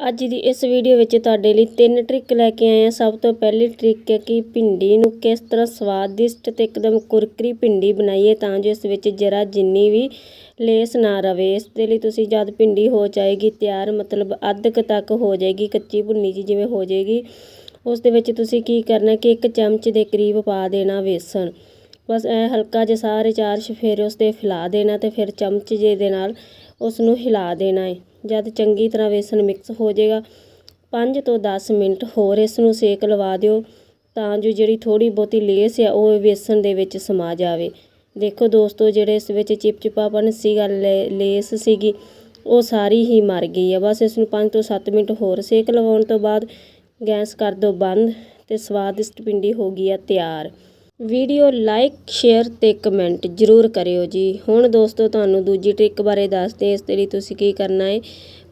ਅੱਜ ਦੀ ਇਸ ਵੀਡੀਓ ਵਿੱਚ ਤੁਹਾਡੇ ਲਈ ਤਿੰਨ ਟ੍ਰਿਕ ਲੈ ਕੇ ਆਏ ਹਾਂ। ਸਭ ਤੋਂ ਪਹਿਲੀ ਟ੍ਰਿਕ ਹੈ ਕਿ ਭਿੰਡੀ ਨੂੰ ਕਿਸ ਤਰ੍ਹਾਂ ਸਵਾਦਿਸ਼ਟ ਤੇ ਇੱਕਦਮ ਕੁਰਕਰੀ ਭਿੰਡੀ ਬਣਾਈਏ ਤਾਂ ਜੋ ਇਸ ਵਿੱਚ ਜਰਾ ਜਿੰਨੀ ਵੀ ਲੇਸ ਨਾ ਰਵੇ। ਇਸ ਦੇ ਲਈ ਤੁਸੀਂ ਜਦ ਭਿੰਡੀ ਹੋ ਜਾਏਗੀ, ਤਿਆਰ ਮਤਲਬ ਅੱਧ ਕੁ ਤੱਕ ਹੋ ਜਾਏਗੀ, ਕੱਚੀ ਭੁੰਨੀ ਜੀ ਜਿਵੇਂ ਹੋ ਜਾਏਗੀ, ਉਸ ਦੇ ਵਿੱਚ ਤੁਸੀਂ ਕੀ ਕਰਨਾ ਕਿ ਇੱਕ ਚਮਚ ਦੇ ਕਰੀਬ ਪਾ ਦੇਣਾ ਵੇਸਣ। ਬਸ ਐ ਹਲਕਾ ਜਿਹਾ ਸਾਰੇ ਚਾਰ ਚਫੇਰੇ ਉਸ 'ਤੇ ਫੈਲਾ ਦੇਣਾ ਤੇ ਫਿਰ ਚਮਚ ਜੇ ਦੇ ਨਾਲ ਉਸ ਨੂੰ ਹਿਲਾ ਦੇਣਾ ਹੈ ਜਦ ਚੰਗੀ ਤਰ੍ਹਾਂ ਵੇਸਣ ਮਿਕਸ ਹੋ ਜਾਏਗਾ 5 ਤੋਂ 10 ਮਿੰਟ ਹੋਰ ਇਸ ਨੂੰ ਸੇਕ ਲਵਾ ਦਿਓ ਤਾਂ ਜੋ ਜਿਹੜੀ ਥੋੜੀ ਬਹੁਤੀ ਲੇਸ ਆ, ਉਹ ਵੇਸਣ ਦੇ ਵਿੱਚ ਸਮਾ ਜਾਵੇ। ਦੇਖੋ ਦੋਸਤੋ, ਜਿਹੜੇ ਇਸ ਵਿੱਚ ਚਿਪਚਿਪਾਪਨ ਸੀਗਾ ਲੇਸ ਸੀਗੀ, ਉਹ ਸਾਰੀ ਹੀ ਮਰ ਗਈ ਆ। ਬਸ ਇਸ ਨੂੰ 5 ਤੋਂ 7 ਮਿੰਟ ਹੋਰ ਸੇਕ ਲਵਾਉਣ ਤੋਂ ਬਾਅਦ ਗੈਸ ਕਰ ਦਿਓ ਬੰਦ ਤੇ ਸਵਾਦਿਸ਼ਟ ਪਿੰਡੀ ਹੋ ਗਈ ਆ ਤਿਆਰ। ਵੀਡੀਓ ਲਾਈਕ, ਸ਼ੇਅਰ ਤੇ ਕਮੈਂਟ ਜ਼ਰੂਰ ਕਰਿਓ ਜੀ। ਹੁਣ ਦੋਸਤੋ, ਤੁਹਾਨੂੰ ਦੂਜੀ ਟ੍ਰਿਕ ਬਾਰੇ ਦੱਸਦੇ ਇਸ ਦੇ ਲਈ ਤੁਸੀਂ ਕੀ ਕਰਨਾ ਹੈ?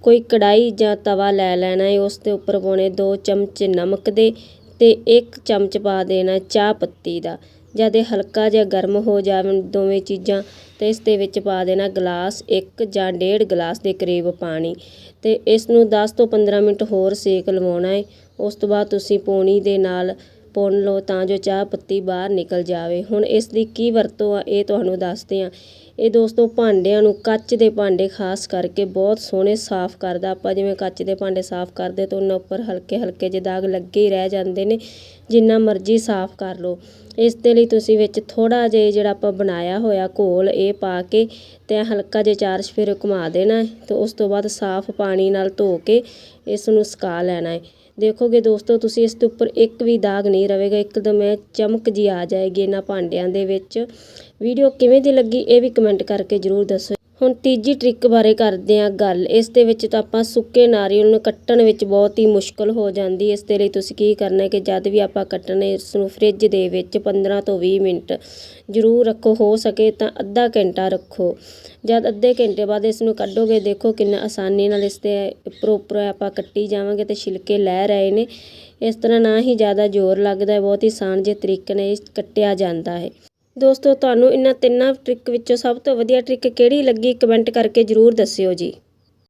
ਕੋਈ ਕੜਾਈ ਜਾਂ ਤਵਾ ਲੈ ਲੈਣਾ ਹੈ। ਉਸ ਦੇ ਉੱਪਰ ਪਾਉਣੇ 2 ਚਮਚ ਨਮਕ ਦੇ ਤੇ 1 ਚਮਚ ਪਾ ਦੇਣਾ ਚਾਹ ਪੱਤੀ ਦਾ। ਜਦ ਇਹ ਹਲਕਾ ਜਿਹਾ ਗਰਮ ਹੋ ਜਾਵਣ ਦੋਵੇਂ ਚੀਜ਼ਾਂ, ਤੇ ਇਸ ਦੇ ਵਿੱਚ ਪਾ ਦੇਣਾ ਗਲਾਸ 1 ਜਾਂ 1.5 ਗਲਾਸ ਦੇ ਕਰੀਬ ਪਾਣੀ। ਤੇ ਇਸ ਨੂੰ 10 ਤੋਂ 15 ਮਿੰਟ ਹੋਰ ਸੇਕ ਲਵਾਉਣਾ ਹੈ। ਉਸ ਤੋਂ ਬਾਅਦ ਤੁਸੀਂ ਪੌਣੀ ਦੇ ਨਾਲ ਪੁੰਨ ਲਓ ਤਾਂ ਜੋ ਚਾਹ ਪੱਤੀ ਬਾਹਰ ਨਿਕਲ ਜਾਵੇ। ਹੁਣ ਇਸ ਦੀ ਕੀ ਵਰਤੋਂ ਆ, ਇਹ ਤੁਹਾਨੂੰ ਦੱਸਦੇ ਹਾਂ। ਇਹ ਦੋਸਤੋ ਭਾਂਡਿਆਂ ਨੂੰ ਕੱਚ ਦੇ ਭਾਂਡੇ ਖਾਸ ਕਰਕੇ ਬਹੁਤ ਸੋਹਣੇ ਸਾਫ਼ ਕਰਦਾ। ਆਪਾਂ ਜਿਵੇਂ ਕੱਚ ਦੇ ਭਾਂਡੇ ਸਾਫ਼ ਕਰਦੇ ਤਾਂ ਉਹਨਾਂ ਉੱਪਰ ਹਲਕੇ ਹਲਕੇ ਜਿਹੇ ਦਾਗ ਲੱਗੇ ਹੀ ਰਹਿ ਜਾਂਦੇ ਨੇ। ਜਿੰਨਾ ਮਰਜ਼ੀ ਸਾਫ਼ ਕਰ ਲਓ। ਇਸ ਦੇ ਲਈ ਤੁਸੀਂ ਵਿੱਚ ਥੋੜ੍ਹਾ ਜਿਹਾ ਜਿਹੜਾ ਆਪਾਂ ਬਣਾਇਆ ਹੋਇਆ ਘੋਲ ਇਹ ਪਾ ਕੇ ਅਤੇ ਹਲਕਾ ਜਿਹਾ ਚਾਰ ਚਫੇਰੇ ਘੁਮਾ ਦੇਣਾ ਅਤੇ ਉਸ ਤੋਂ ਬਾਅਦ ਸਾਫ਼ ਪਾਣੀ ਨਾਲ ਧੋ ਕੇ ਇਸ ਨੂੰ ਸੁਕਾ ਲੈਣਾ ਹੈ। ਦੇਖੋਗੇ ਦੋਸਤੋ ਤੁਸੀਂ ਇਸ ਦੇ ਉੱਪਰ ਇੱਕ ਵੀ ਦਾਗ ਨਹੀਂ ਰਹੇਗਾ ਇੱਕਦਮ ਇਹ ਚਮਕ ਜਿਹੀ ਆ ਜਾਏਗੀ ਇਹਨਾਂ ਭਾਂਡਿਆਂ ਦੇ ਵਿੱਚ। ਵੀਡੀਓ ਕਿਵੇਂ ਦੀ ਲੱਗੀ ਇਹ ਵੀ ਕਮੈਂਟ ਕਰਕੇ ਜ਼ਰੂਰ ਦੱਸੋ। ਹੁਣ ਤੀਜੀ ਟ੍ਰਿਕ ਬਾਰੇ ਕਰਦੇ ਹਾਂ ਗੱਲ। ਇਸ ਦੇ ਵਿੱਚ ਤਾਂ ਆਪਾਂ ਸੁੱਕੇ ਨਾਰੀਅਲ ਨੂੰ ਕੱਟਣ ਵਿੱਚ ਬਹੁਤ ਹੀ ਮੁਸ਼ਕਲ ਹੋ ਜਾਂਦੀ ਇਸ ਦੇ ਲਈ ਤੁਸੀਂ ਕੀ ਕਰਨਾ ਕਿ ਜਦ ਵੀ ਆਪਾਂ ਕੱਟਣੇ ਇਸ ਨੂੰ ਫ੍ਰਿਜ ਦੇ ਵਿੱਚ 15 ਤੋਂ 20 ਮਿੰਟ ਜ਼ਰੂਰ ਰੱਖੋ। ਹੋ ਸਕੇ ਤਾਂ ਅੱਧਾ ਘੰਟਾ ਰੱਖੋ। ਜਦ ਅੱਧੇ ਘੰਟੇ ਬਾਅਦ ਇਸ ਨੂੰ ਕੱਢੋਗੇ, ਦੇਖੋ ਕਿੰਨਾ ਆਸਾਨੀ ਨਾਲ ਇਸ ਤੇ ਪ੍ਰੋਪਰ ਆਪਾਂ ਕੱਟੀ ਜਾਵਾਂਗੇ ਤੇ ਛਿਲਕੇ ਲੈ ਰਹੇ ਨੇ। ਇਸ ਤਰ੍ਹਾਂ ਨਾ ਹੀ ਜ਼ਿਆਦਾ ਜ਼ੋਰ ਲੱਗਦਾ ਬਹੁਤ ਹੀ ਆਸਾਨ ਜਿਹੇ ਤਰੀਕੇ ਨਾਲ ਇਹ ਕੱਟਿਆ ਜਾਂਦਾ ਹੈ। ਦੋਸਤੋ, ਤੁਹਾਨੂੰ ਇਹਨਾਂ ਤਿੰਨਾਂ ਟ੍ਰਿਕ ਵਿੱਚੋਂ ਸਭ ਤੋਂ ਵਧੀਆ ਟ੍ਰਿਕ ਕਿਹੜੀ ਲੱਗੀ? ਕਮੈਂਟ ਕਰਕੇ ਜ਼ਰੂਰ ਦੱਸਿਓ ਜੀ।